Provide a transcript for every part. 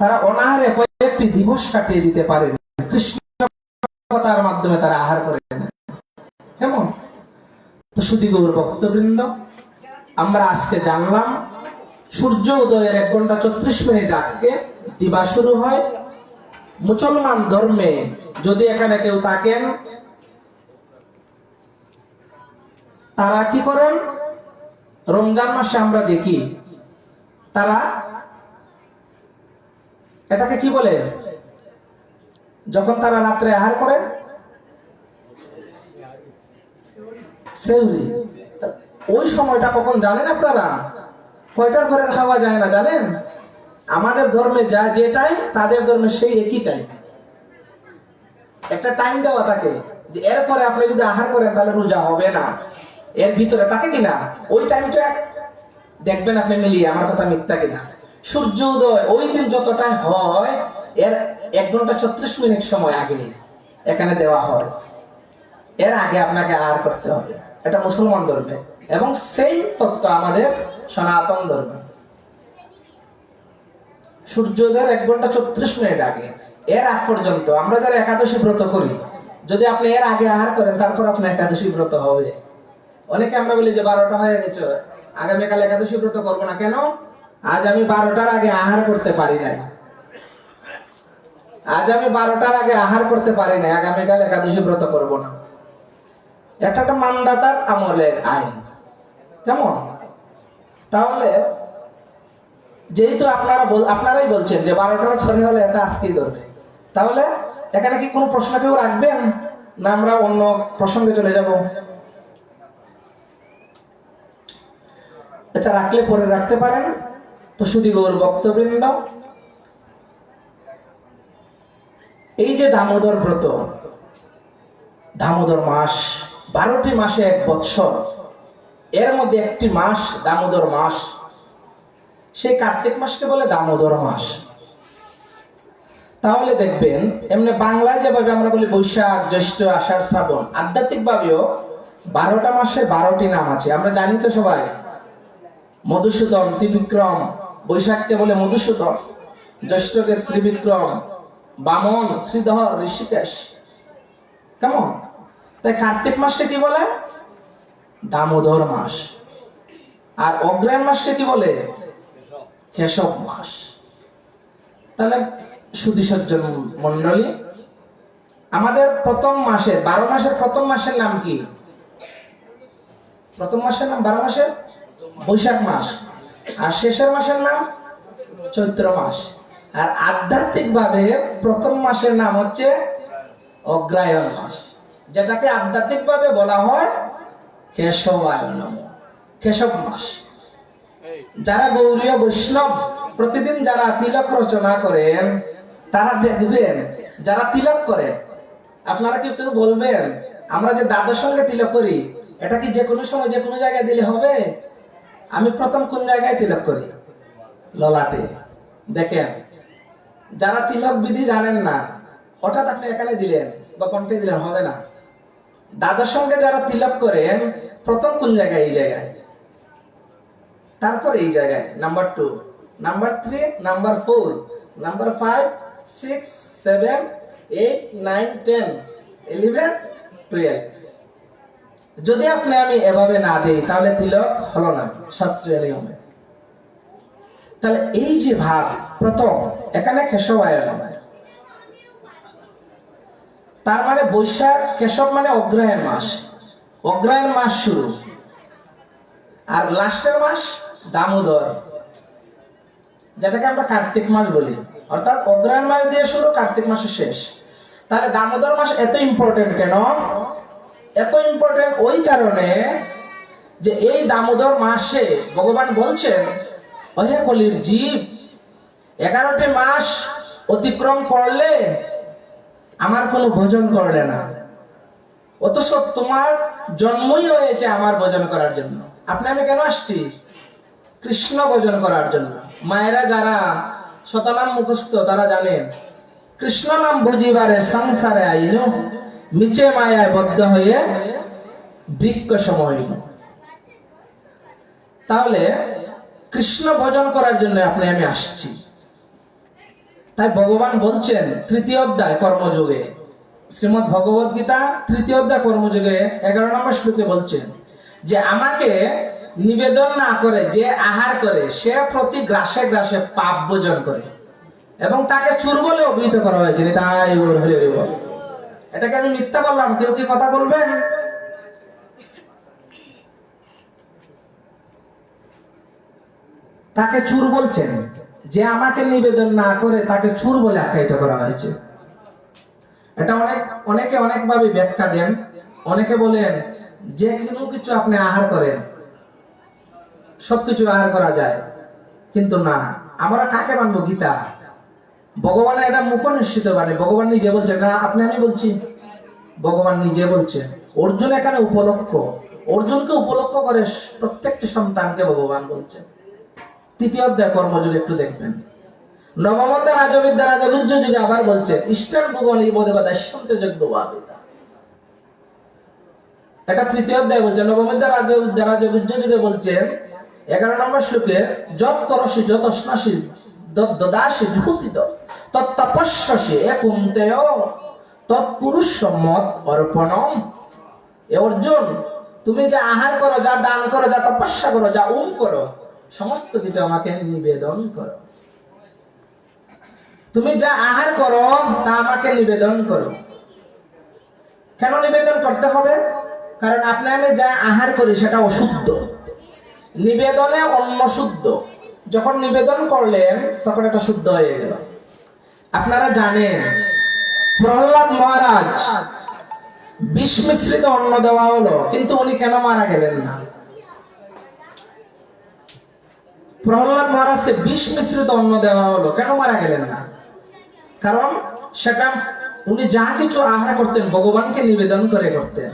তারা অনাহারে কয়েকটি দিবস কাটিয়ে দিতে পারেন। কৃষ্ণ কথার মাধ্যমে তারা আহার করে কেমন? তো সুদীগৌর ভক্তবৃন্দ, আমরা আজকে জানলাম, সূর্য উদয়ের এক ঘণ্টা চত্রিশ মিনিট আগে দিবা শুরু হয়। মুসলমান ধর্মে যদি এখানে কেউ থাকেন, তারা কি করেন? রমজান মাসে আমরা দেখি, তারা এটাকে কি বলে? যখন তারা রাত্রে আহার করে, সেউরি। ওই সময়টা কখন জানেন আপনারা? কয়টার ঘরের খাওয়া যায় না জানেন? আমাদের ধর্মে যা যে টাইম তাদের ধর্মে সেই একই টাইম একটা টাইম দেওয়া থাকে যে এরপরে আপনি যদি আহার করেন, তাহলে রোজা হবে না। এর ভিতরে থাকে কিনা? ওই টাইমটা দেখবেন আপনি মিলিয়ে, আমার কথা মিথ্যা কিনা। সূর্য উদয় ওই দিন যতটা হয়, এর এক ঘণ্টা ছত্রিশ মিনিট সময় আগে এখানে দেওয়া হয়। এর আগে আপনাকে আহার করতে হবে। এটা মুসলমান ধর্মে। এবং সেই তত্ত্ব আমাদের সনাতন ধর্মে। সূর্যোদয়ের এক ঘণ্টা ছত্রিশ মিনিট আগে। এর আগ পর্যন্ত আমরা যারা একাদশী ব্রত করি, যদি আপনি এর আগে আহার করেন, তারপর আপনার একাদশী ব্রত হবে। অনেকে আমরা বলি যে বারোটা হয়ে গেছে, আগামীকাল একাদশী ব্রত করব না। কেন? আজ আমি বারোটার আগে আহার করতে পারি নাই। আজ আমি বারোটার আগে আহার করতে পারি নাই, আগামীকাল একাদশী ব্রত করব না। এটা একটা মানদাতার আমলের আইন। কেমন? তাহলে যেহেতু আপনারা আপনারাই বলছেন যে বারোটার পরে হলে এটা আজকেই ধরবে। তাহলে এখানে কি কোনো প্রশ্ন কেউ রাখবেন? না আমরা অন্য প্রসঙ্গে চলে যাব। আচ্ছা রাখলে পরে রাখতে পারেন। তো শুধু গৌর বক্তবৃন্দ এই যে দামোদর ব্রত, দামোদর মাস, বারোটি মাসে এক বৎসর, এর মধ্যে একটি মাস দামোদর মাস। সেই কার্তিক মাসকে বলে দামোদর মাস। তাহলে দেখবেন, এমনি বাংলায় যেভাবে আমরা বলি বৈশাখ, জ্যৈষ্ঠ, আষাঢ়, শ্রাবণ আধ্যাত্মিক ভাবেও বারোটা মাসে বারোটি নাম আছে। আমরা জানি তো সবাই। মধুসূদন, ত্রিবিক্রম বৈশাখকে বলে মধুসূদন, জ্যৈষ্ঠকে ত্রিবিক্রম, বামন, শ্রীধর, ঋষিকেশ। কেমন? তাই কার্তিক মাসকে কি বলে? দামোদর মাস। আর অগ্রায়ণ মাসকে কি বলে? কেশব মাস। তাহলে সুদীসজ্জন মন্ডলী আমাদের প্রথম মাসে, বারো মাসের প্রথম মাসের নাম কি? প্রথম মাসের নাম বারো মাসের? বৈশাখ মাস। আর শেষের মাসের নাম? চৈত্র মাস। আর আধ্যাত্মিক ভাবে প্রথম মাসের নাম হচ্ছে অগ্রায়ণ মাস। যেটাকে আধ্যাত্মিক ভাবে বলা হয় কেশবায়ন কেশব মাস। যারা গৌরীয় বৈষ্ণব প্রতিদিন যারা তিলক রচনা করেন, তারা দেখবেন, যারা তিলক করেন, আপনারা কি কেউ বলবেন, আমরা যে দাদার সঙ্গে তিলক করি, এটা কি যে কোনো সময় যে কোনো জায়গায় দিলে হবে? আমি প্রথম কোন জায়গায় তিলক করি? ললাটে। দেখেন, যারা তিলক বিধি জানেন না, হঠাৎ আপনি এখানে দিলেন বা কণ্ঠে দিলেন, হবে না। দাদার সঙ্গে যারা তিলক করেন, প্রথম কোন জায়গায়? এই জায়গায়। তারপর এই জায়গায়। Number two number three number four number five six seven eight nine ten eleven twelve যদি আপনি আমি এভাবে না দিই, তাহলে তিলক হলো না, শাস্ত্রীয় নিয়মে। তাহলে এই যে ভাব, প্রথম, এখানে কেশব আয়োজন। তার মানে বৈশাখ, কেশব মানে অগ্রহায়ণ মাস। অগ্রহায়ণ মাস শুরু। আর লাস্টের মাস, দামোদর। যেটাকে আমরা কার্তিক মাস বলি। অর্থাৎ অগ্রহায়ণ মাস দিয়ে শুরু, কার্তিক মাসের শেষ। তাহলে দামোদর মাস এত ইম্পর্টেন্ট কেন? এত ইম্পর্টেন্ট ওই কারণে যে এই দামোদর মাসে ভগবান বলছেন, অহে কলির জীব, এগারোটি মাস অতিক্রম করলে আমার কোনো ভোজন করলে না। অথচ তোমার জন্মই হয়েছে আমার ভোজন করার জন্য। আপনি আমি কেন আসছি? কৃষ্ণ ভোজন করার জন্য। মায়েরা যারা শতনাম মুখস্থ, তারা জানেন, কৃষ্ণ নাম বুঝিবারে সংসারে আইন। নিচে মায়ায় বদ্ধ হয়ে বৃক্ষ সময় তাহলে কৃষ্ণ ভজন করার জন্য আপনি আমি আসছি। তাই ভগবান বলছেন, তৃতীয় অধ্যায় কর্মযোগে। শ্রীমদ ভগবত গীতা তৃতীয় অধ্যায় কর্মযোগে এগারো নম্বর শ্লোকে বলছেন যে, আমাকে নিবেদন না করে যে আহার করে, সে প্রতি গ্রাসে গ্রাসে পাপ ভোজন করে এবং তাকে চুর বলে অভিহিত করা হয়েছে। তাই হরে এটাকে আমি মিথ্যা বললাম, কেউ কি কথা বলবেন তাকে চুর বলছেন। যে আমাকে নিবেদন না করে তাকে চুর বলে আখ্যায়িত করা হয়েছে। এটা অনেক, অনেকে অনেকভাবে ব্যাখ্যা দেন। অনেকে বলেন, যে কোনো কিছু আপনি আহার করেন, সবকিছু আহার করা যায়। কিন্তু না, আমরা কাকে মানবো? গীতা। ভগবানের এটা মুখ নিশ্চিত মানে ভগবান নিজে বলছে, না, আপনি, আমি বলছি। ভগবান নিজে বলছে, অর্জুন এখানে উপলক্ষ। অর্জুনকে উপলক্ষ করে প্রত্যেকটি সন্তানকে ভগবান বলছে। তৃতীয় অধ্যায় কর্মযুগ একটু দেখবেন। নবম অধ্যায় রাজবিদ্যা রাজগুজ্জ যুগে আবার বলছে, ইষ্টান ভুবন এই বোধে বা দাস্যন্তে যোগ্য ভাবিতা এটা তৃতীয় অধ্যায় বলছে নবম অধ্যায় রাজবিদ্যা রাজগুজ্জ যুগে বলছে, এগারো নম্বর শ্লোকে যত করসি যত স্নাসি দদাসি ঝুঁকিত তত্তপস্যসি এ কুন্তেয় তৎপুরুষ সম্মত অর্পণম। এ অর্জুন, তুমি যা আহার করো, যা দান করো, যা তপস্যা করো, যা উম করো, সমস্ত কিছু আমাকে নিবেদন করো। তুমি যা আহার করো, তা আমাকে নিবেদন করো। কেন নিবেদন করতে হবে? কারণ আপনি আমি যা আহার করি, সেটা অশুদ্ধ। নিবেদনে অন্ন শুদ্ধ। যখন নিবেদন করলেন, তখন এটা শুদ্ধ হয়ে গেল। আপনারা জানেন, প্রহ্লাদ মহারাজ বিষ মিশ্রিত অন্ন দেওয়া হলো, কিন্তু উনি কেন মারা গেলেন না? প্রহ্লাদ মহারাজকে বিষ মিশ্রিত অন্ন দেওয়া হলো, কেন মারা গেলেন না? কারণ সেটা উনি যা কিছু আহার করতেন, ভগবানকে নিবেদন করে করতেন।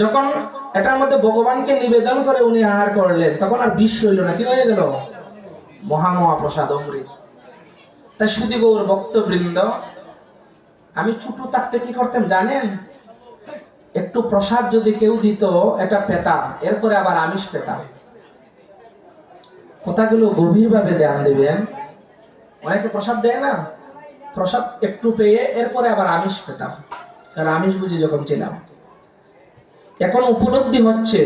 যখন এটার মধ্যে ভগবানকে নিবেদন করে উনি আহার করলেন। তখন আর বিষ রইল না, কি হয়ে গেল? মহামহাপ্রসাদ অমৃত। তাই সুদী গৌর ভক্তবৃন্দ, আমি ছোট থাকতে কি করতাম জানেন? একটু প্রসাদ যদি কেউ দিত, এটা পেতাম, এরপরে আবার আমিষ পেতাম। কথাগুলো গভীরভাবে ধ্যান দিবেন। অনেকে প্রসাদ দেয় না? প্রসাদ একটু পেয়ে, এরপরে আবার আমিষ পেতাম। কারণ আমিষ বুঝি যখন ছিলাম এখন উপলব্ধি হচ্ছে,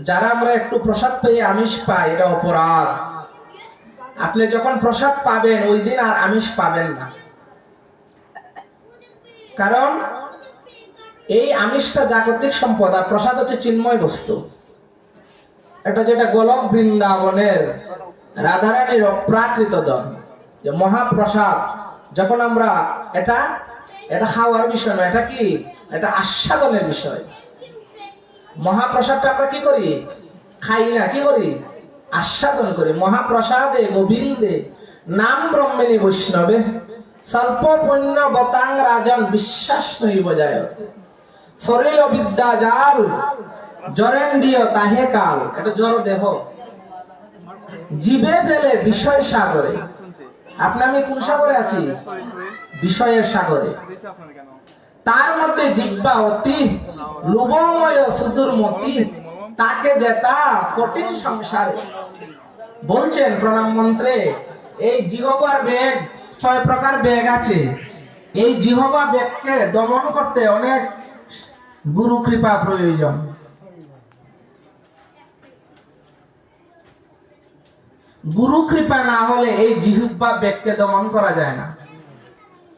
যারা আমরা একটু প্রসাদ পেয়ে আমিষ পাই, এটা অপরাধ। আপনি যখন প্রসাদ পাবেন, ওই দিন আর আমিষ পাবেন না। কারণ, এই আমিষটা জাগতিক সম্পদ, আর প্রসাদ হচ্ছে চিন্ময় বস্তু। এটা যেটা গোলক বৃন্দাবনের রাধারানীর অপ্রাকৃত দন যে মহাপ্রসাদ। যখন আমরা এটা এটা খাওয়ার বিষয় না এটা কি? এটা আস্বাদনের বিষয়। মহাপ্রসাদটা আমরা কি করি? খাই না, কি করি? আস্বাদন করি। মহাপ্রসাদে, গোবিন্দে, নাম ব্রহ্মিনী বৈষ্ণবে স্বল্প পুণ্য বতাং রাজন বিশ্বাস নই বজায় শরীর বিদ্যা জাল জরেন্দ্রিয় তাহে কাল। এটা জড় দেহ। জীবে ফেলে বিষয় সাগরে। আপনি আমি কোন সাগরে আছি? বিষয়ের সাগরে। তার মধ্যে জিব্বা অতি, লোভময় সুদূর মতি, তাকে যেতা কঠিন সংসারে। বলছেন প্রণাম মন্ত্রে, এই জিহবার বেগ, ছয় প্রকার বেগ আছে। এই জিহবা বেগকে দমন করতে অনেক গুরু কৃপা প্রয়োজন। গুরু কৃপা না হলে এই জিহ্বা বেগকে দমন করা যায় না।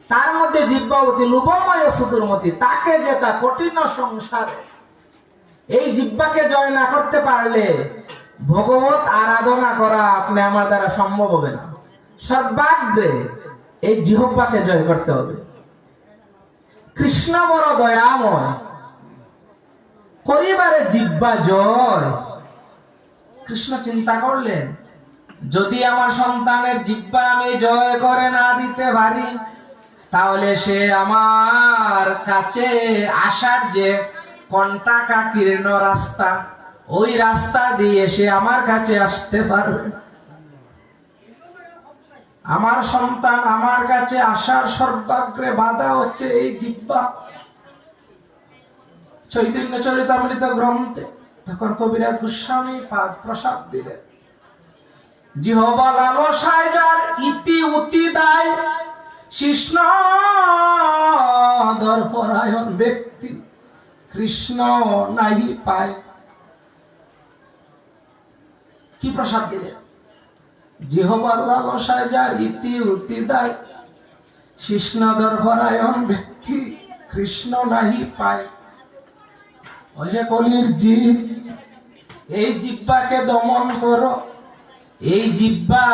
তার মধ্যে জিব্বাবতী লুবময় সুদূরমতি তাকে যেতা কঠিন সংসারে, এই জিব্বাকে জয় না করতে পারলে ভগবত আরাধনা করা আপনি আমার দ্বারা সম্ভব হবে না। সর্বাগ্রে এই জিহব্বাকে জয় করতে হবে। কৃষ্ণ বড় দয়াময় করিবারে জিব্বা জয়। কৃষ্ণ চিন্তা করলেন, যদি আমার সন্তানের জিব্বা আমি জয় করে না দিতে পারি তাহলে সে আমার কাছে আসার যে কন্টাকা কীর্ণ রাস্তা, ওই রাস্তা দিয়ে সে আমার কাছে আসতে পারবে। আমার সন্তান আমার কাছে আসার সর্বাগ্রে বাধা হচ্ছে এই জিব্বা চৈতন্য চরিতামৃত গ্রন্থে তখন কবিরাজ গোস্বামী পাঁচ প্রসাদ দিলেন। জিহবা লালসায় ইতি উতি দা কৃষ্ণ দর্পরায়ণ ব্যক্তি, কৃষ্ণ নাহি পায়। কি প্রসাদ দিলে? জিহবার লালসায় যার ইতি উতি দায়। কৃষ্ণ দর্পরায়ণ ব্যক্তি, কৃষ্ণ নাহি পায়। ওহে কলির জীব, এই জিব্বাকে দমন করো। এই জিব্বা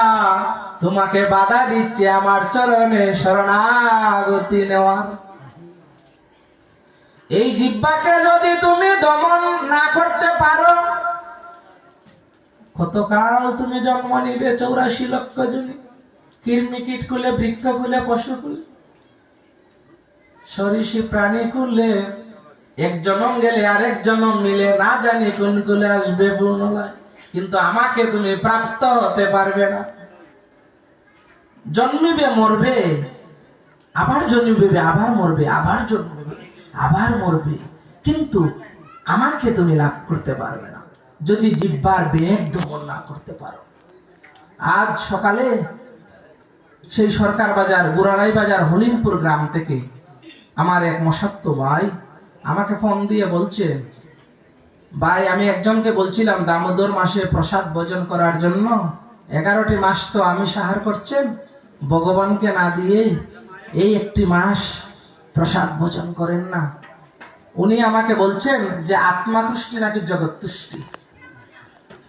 তোমাকে বাধা দিচ্ছে আমার চরণে শরণাগতি নেওয়ার। এই জিব্বাকে যদি তুমি দমন না করতে পারো, কতকাল তুমি জন্ম নিবে চৌরাশি লক্ষ জনী? কীর্মিকিট কুলে বৃক্ষ কুলে পশু কুলে সরিষি প্রাণী কুলে এক জনম গেলে আরেক জনম মিলে, না জানি কোন কুলে আসবে পূর্ণলায় কিন্তু আমাকে তুমি প্রাপ্ত হতে পারবে না। জন্মিবে, মরবে, আবার জন্মিবে, আবার মরবে, আবার জন্মিবে, আবার মরবে। কিন্তু আমাকে তুমি লাভ করতে পারবে না। যদি জিব্বার বেগ দমন না করতে পারো। আজ সকালে সেই সরকার বাজার বুড়ারাই বাজার, হলিমপুর গ্রাম থেকে আমার এক মশাত্ত ভাই আমাকে ফোন দিয়ে বলছে ভাই, আমি একজনকে বলছিলাম, দামোদর মাসে প্রসাদ ভোজন করার জন্য। এগারোটি মাস তো আমি সাহার করছেন ভগবানকে না দিয়ে এই একটি মাস প্রসাদ ভোজন করেন না। উনি আমাকে বলছেন যে আত্মা তুষ্টি নাকি জগৎ তুষ্টি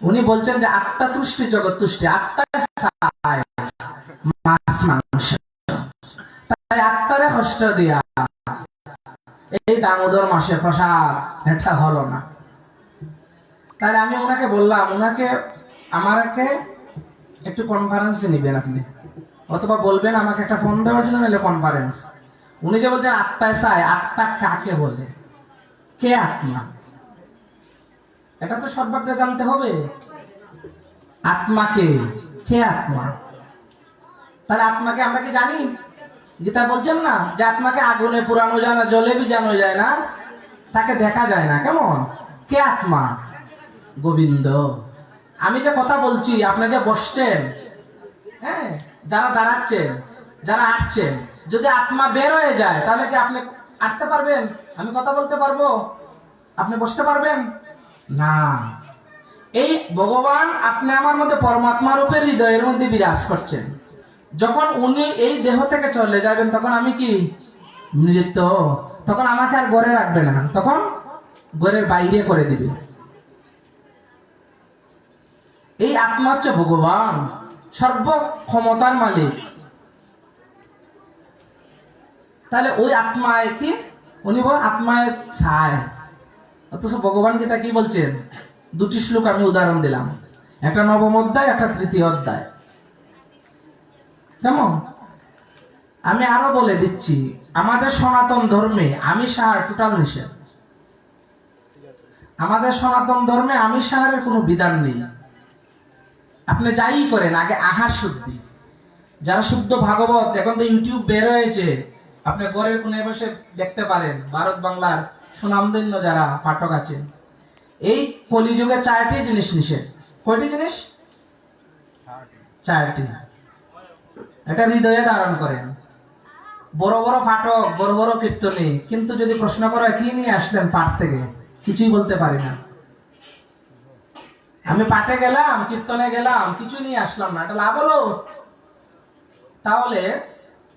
উনি বলছেন যে আত্মা তুষ্টি জগৎ তুষ্টি আত্মা মাছ, মাংস। তাই আত্মারে কষ্ট দিয়া এই দামোদর মাসে প্রসাদ এটা হলো না। তাহলে আমি ওনাকে বললাম, ওনাকে, আমাকে একটু কনফারেন্সে নিবেন আপনি। অথবা বলবেন আমাকে একটা ফোন দেওয়ার জন্য নিলে কনফারেন্স উনি যে বলছেন আত্মায় চায়, আত্মা কাকে বলে? কে আত্মা? এটা তো সর্বাগ্রে জানতে হবে। আত্মাকে, কে আত্মা? তাহলে আত্মাকে আমরা কি জানি? গীতা বলছেন না যে আত্মাকে আগুনে পুরানো যায় না জলে জানো যায় না, তাকে দেখা যায় না। কেমন? কে আত্মা? গোবিন্দ, আমি যে কথা বলছি, আপনি যে বসছেন হ্যাঁ যারা দাঁড়াচ্ছেন, যারা আটছেন যদি আত্মা বের হয়ে যায়, তাহলে কি আপনি আটতে পারবেন? আমি কথা বলতে পারব? আপনি বসতে পারবেন? না। এই ভগবান আপনি আমার মধ্যে পরমাত্মা রূপে হৃদয়ের মধ্যে বিরাজ করছেন। যখন উনি এই দেহ থেকে চলে যাবেন, তখন আমি কি মৃত তখন আমাকে আর গড়ে রাখবে না। তখন গড়ের বাইরে করে দিবে। এই আত্মা হচ্ছে ভগবান সর্ব ক্ষমতার মালিক। তাহলে ওই আত্মায় কি? উনি বল আত্মায় ছায়। অথচ ভগবান গীতা কি বলছেন? দুটি শ্লোক আমি উদাহরণ দিলাম। একটা নবম অধ্যায়, একটা তৃতীয় অধ্যায়। কেমন? আমি আরও বলে দিচ্ছি, আমাদের সনাতন ধর্মে আমি সাহার টোটাল নিষেধ। আমাদের সনাতন ধর্মে আমি সাহারের কোনো বিধান নেই। আপনি যাই করেন, আগে আহার শুদ্ধি। যারা শুদ্ধ ভাগবত, এখন তো ইউটিউব বের হয়েছে, আপনি ঘরের কোনে বসে দেখতে পারেন, ভারত বাংলার সুনামধন্য যারা পাঠক আছেন। এই কলিযুগে চারটি জিনিস নিষেধ। কয়টি জিনিস? চারটি। এটা হৃদয়ে ধারণ করেন। বড় বড় পাঠক, বড় বড় কীর্তনী, কিন্তু যদি প্রশ্ন করা, কি নিয়ে আসলেন পাঠ থেকে? কিছুই বলতে পারি না। আমি পাঠে গেলাম, কীর্তনে গেলাম, কিছু নিয়ে আসলাম না। এটা লাভ হলো? তাহলে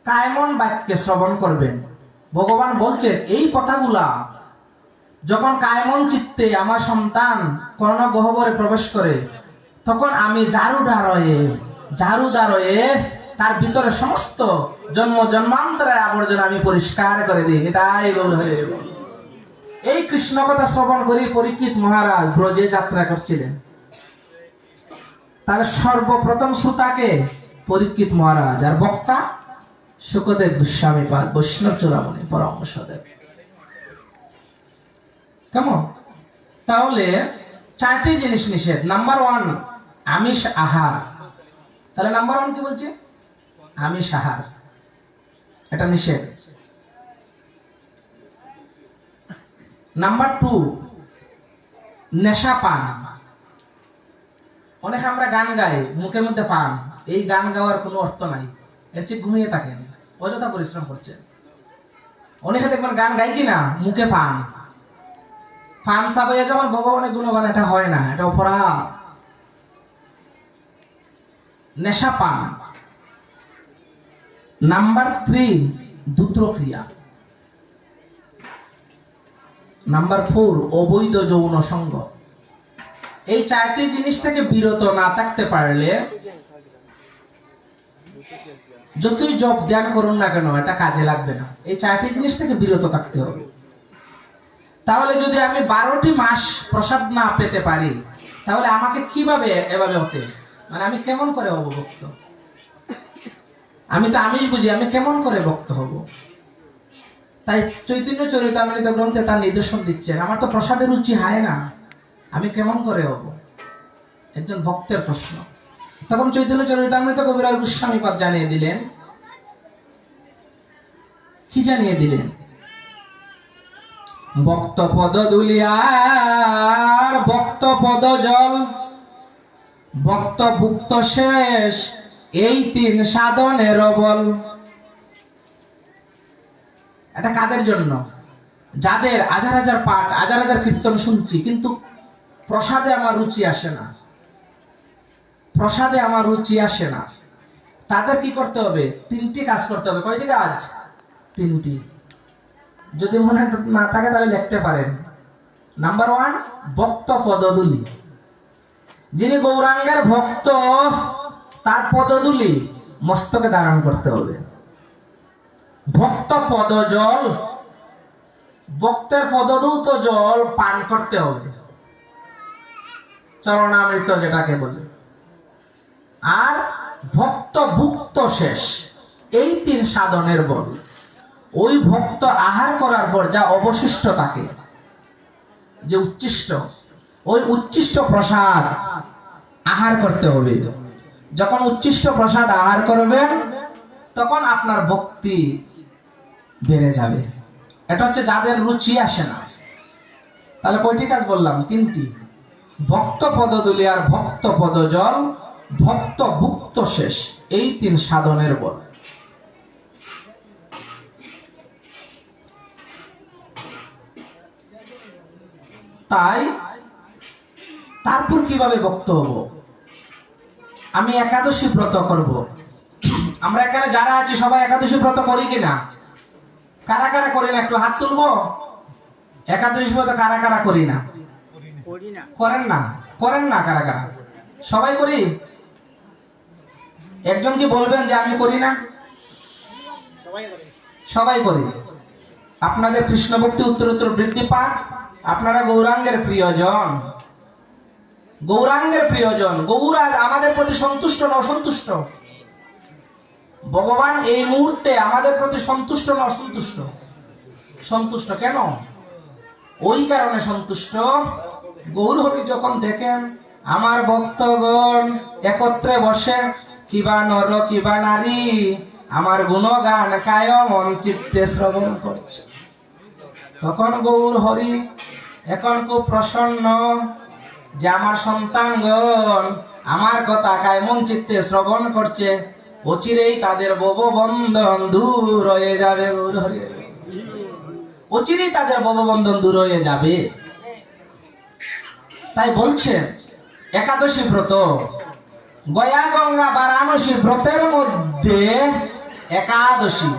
কায়মন বাক্যে শ্রবণ করবেন। ভগবান বলছেন এই কথাগুলা যখন কায়মন চিত্তে আমার সন্তান কর্ণ গহ্বরে প্রবেশ করে, তখন আমি জারু ডারয়ে জারু দারয়ে তার ভিতরে সমস্ত জন্ম জন্মান্তরের আবর্জনা আমি পরিষ্কার করে দিই। তাই গৌর হয়ে এই কৃষ্ণ কথা শ্রবণ করি, পরীক্ষিত মহারাজ ব্রজে যাত্রা করছিলেন। তার সর্বপ্রথম শ্রোতাকে পরীক্ষিত মহারাজ আর বক্তা সুখদেব গোস্বামী পাদ বৈষ্ণব চূড়ামণি পরামর্শদেব কেমন? তাহলে চারটি জিনিস নিষেধ। নাম্বার ওয়ান, আমিষ আহার। তাহলে নাম্বার ওয়ান কি বলছে? আমিষ আহার। এটা নিষেধ। নাম্বার টু, নেশা পান। অনেক আমরা গান গাই, মুখের মধ্যে পান, এই গান গাওয়ার কোনো অর্থ নাই। এর চেয়ে ঘুমিয়ে থাকেন, অযথা পরিশ্রম করছেন। অনেকে দেখবেন গান গাই কি না মুখে পান। পান সাবাইয়া যখন ভগবানের গুণগান, এটা হয় না, এটা অপরাধ। নেশা পান। নাম্বার থ্রি দ্রুতক্রিয়া নাম্বার ফোর অবৈধ যৌন সঙ্গ। এই চারটি জিনিস থেকে বিরত না থাকতে পারলে যতই জব ধ্যান করুন না কেন, এটা কাজে লাগবে না। এই চারটি জিনিস থেকে বিরত থাকতে হবে। তাহলে যদি আমি বারোটি মাস প্রসাদ না পেতে পারি, তাহলে আমাকে কীভাবে এভাবে হতে? মানে আমি কেমন করে হব ভক্ত? আমি তো আমিষ বুঝি, আমি কেমন করে ভক্ত হব? তাই চৈতন্য চরিতামৃত গ্রন্থে তার নিদর্শন দিচ্ছেন। আমার তো প্রসাদের রুচি হয় না। আমি কেমন করে হব? একজন ভক্তের প্রশ্ন। তখন চৈতন্য চরিতামৃত কবিরাজ গোস্বামী পাদ জানিয়ে দিলেন, কি জানিয়ে দিলেন? ভক্ত পদ দুলিয়ার, ভক্ত পদ জল, ভক্ত ভুক্ত শেষ, এই তিন সাধনের বল। এটা কাদের জন্য? যাদের হাজার হাজার পাঠ, হাজার হাজার কীর্তন শুনছি, কিন্তু প্রসাদে আমার রুচি আসে না। প্রসাদে আমার রুচি আসে না। তাদের কি করতে হবে? তিনটি কাজ করতে হবে। কয়টি কাজ? তিনটি। যদি মনে না থাকে তাহলে লিখতে পারেন। নাম্বার ওয়ান ভক্ত পদদুলি যিনি গৌরাঙ্গের ভক্ত, তার পদদুলি মস্তকে ধারণ করতে হবে। ভক্ত পদজল, ভক্তের পদদূত জল পান করতে হবে। চরণামৃত যেটাকে বলে। আর ভক্ত ভুক্ত শেষ, এই তিন সাধনের বল। ওই ভক্ত আহার করার পর যা অবশিষ্ট থাকে যে উচ্ছিষ্ট, ওই উচ্ছিষ্ট প্রসাদ আহার করতে হবে। যখন উচ্ছিষ্ট প্রসাদ আহার করবেন, তখন আপনার ভক্তি বেড়ে যাবে। এটা হচ্ছে যাদের রুচি আসে না। তাহলে কয়টি কাজ বললাম? তিনটি। ভক্ত পদদুলি আর ভক্ত পদজল ভক্ত ভুক্ত শেষ এই তিন সাধনের বল। তাই, তারপর কীভাবে ভক্ত হব? আমি একাদশী ব্রত করব। আমরা এখানে যারা আছি, সবাই একাদশী ব্রত করি কিনা? কারা কারা করি না? একটু হাত তুলবো? একাদশী ব্রত কারা কারা করি না? করেন না করেন না কারা কারা সবাই করি? একজন কি বলবেন যে আমি করি না? সবাই করি। আপনাদের কৃষ্ণ ভক্তি উত্তর উত্তর বৃদ্ধি পাক। আপনারা গৌরাঙ্গের প্রিয়জন। গৌরাঙ্গের প্রিয়জন। গৌরাজ আমাদের প্রতি সন্তুষ্ট না অসন্তুষ্ট? ভগবান এই মুহূর্তে আমাদের প্রতি সন্তুষ্ট না অসন্তুষ্ট? সন্তুষ্ট কেন? ওই কারণে সন্তুষ্ট গৌর হরি যখন দেখেন, আমার ভক্তগণ একত্রে বসে কিবা নর কিবা নারী, আমার গুণগান কায় মন চিত্তে শ্রবণ করছে। তখন গৌর হরি এখন খুব প্রসন্ন যে আমার সন্তানগণ আমার কথা কায়মন চিত্তে শ্রবণ করছে, অচিরেই তাদের বন্ধন দূর হয়ে যাবে গৌর হরি অচিরেই তাদের বন্ধন দূর হয়ে যাবে। তাই বলছেন একাদশী ব্রত। গয়া, গঙ্গা, বারাণসী ব্রতের মধ্যে একাদশী।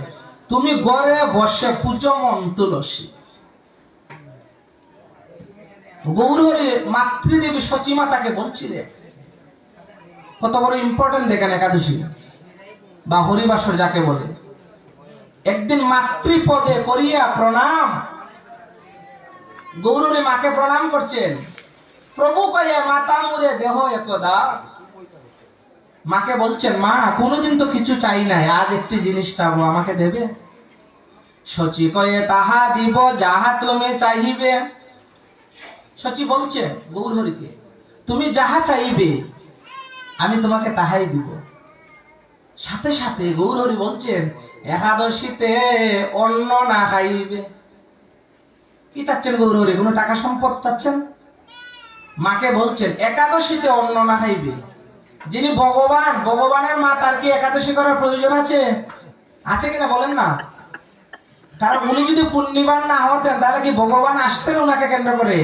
তুমি গড়ে বসে পুজো মন তুলসী। গৌরহরি মাতৃদেবী সচিমাতাকে বলছিলেন কত বড় ইম্পর্টেন্ট দেখেন একাদশী, বা হরিবাসর যাকে বলে। একদিন মাতৃপদে করিয়া প্রণাম। গৌরী মাকে প্রণাম করছেন। প্রভু কয়ে মাতা মুরে দেহ একদা। মাকে বলছেন মা, কোনোদিন তো কিছু চাই নাই, আজ একটি জিনিস চাবো আমাকে দেবে? সচি কয়ে, তাহা দিব, যাহা তুমি চাইবে। সচি বলছে, গৌরহরিকে, তুমি যাহা চাইবে, আমি তোমাকে তাহাই দিব। সাথে সাথে গৌরহরি বলছেন একাদশীতে অন্ন না খাইবে। কি চাচ্ছেন গৌরহরি? কোনো টাকা সম্পদ চাচ্ছেন? মাকে বলছেন, একাদশীতে অন্ন না খাইবে? যিনি ভগবান, ভগবানের মা, তার কি একাদশী করার প্রয়োজন আছে? আছে কিনা বলেন না? কারণ উনি যদি পূর্ণিমান না হতেন, তাহলে কি ভগবান আসতেন ওনাকে কেন্দ্র করে?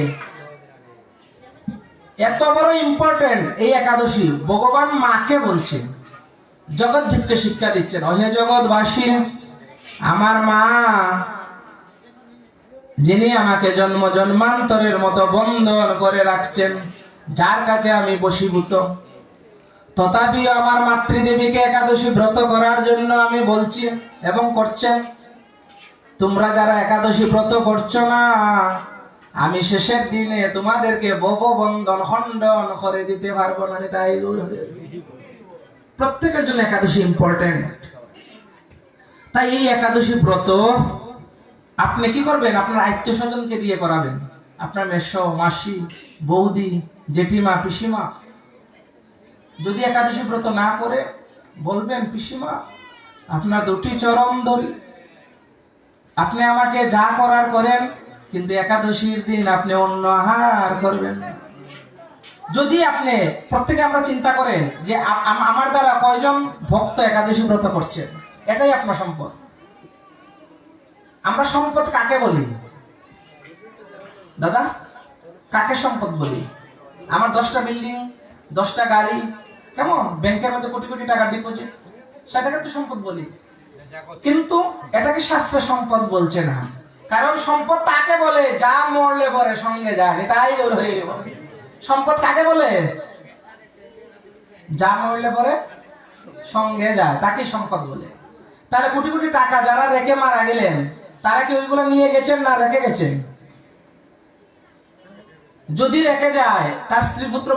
এত বড় ইম্পর্টেন্ট এই একাদশী, ভগবান মাকে বলছেন। জগৎ জীবকে শিক্ষা দিচ্ছেন। অহে জগৎবাসী, আমার মা যিনি আমাকে জন্ম জন্মান্তরের মতো বন্ধন করে রাখছেন, যার কাছে আমি বশীভূত। তথাপিও আমার মাতৃদেবীকে একাদশী ব্রত করার জন্য আমি বলছি এবং করছেন তোমরা যারা একাদশী ব্রত করছ না, আমি শেষের দিনে তোমাদেরকে বন্ধন খণ্ডন করে দিতে পারব না তাই প্রত্যেকের জন্য একাদশী ইম্পর্টেন্ট তাই এই একাদশী ব্রত আপনি কি করবেন? আপনার আত্মীয় স্বজনকে দিয়ে করাবেন। আপনার মেশো মাসি, বৌদি, জেঠিমা, পিসিমা। যদি একাদশী ব্রত না করে, বলবেন, পিসিমা, আপনার দুটি চরম ধরি আপনি আমাকে যা করার করেন, কিন্তু একাদশীর দিন আপনি অন্য আহার করবেন। যদি আপনি, প্রত্যেকে আমরা চিন্তা করেন যে আম- আমার দ্বারা কয়জন ভক্ত একাদশী ব্রত করছে এটাই আপনার সম্পদ। আমরা সম্পদ কাকে বলি? দাদা, কাকে সম্পদ বলি? আমার দশটা বিল্ডিং, দশটা গাড়ি, কেমন? ব্যাংকের মধ্যে কোটি কোটি টাকা ডিপোজিট সেটাকে তো সম্পদ বলি। কিন্তু এটাকে শাস্ত্রে সম্পদ বলছে না। কারণ সম্পদ তাকে বলে, যা মরলে পরে সঙ্গে যায়, তাই ওর হয়ে সম্পদ কাকে বলে? যা মরলে পরে সঙ্গে যায় তাকে সম্পদ বলে। তাহলে কোটি কোটি টাকা যারা রেখে মারা গেলেন তারা কি ওইগুলো নিয়ে গেছেন না রেখে গেছেন? যদি রেখে যায় তার স্ত্রী পুত্র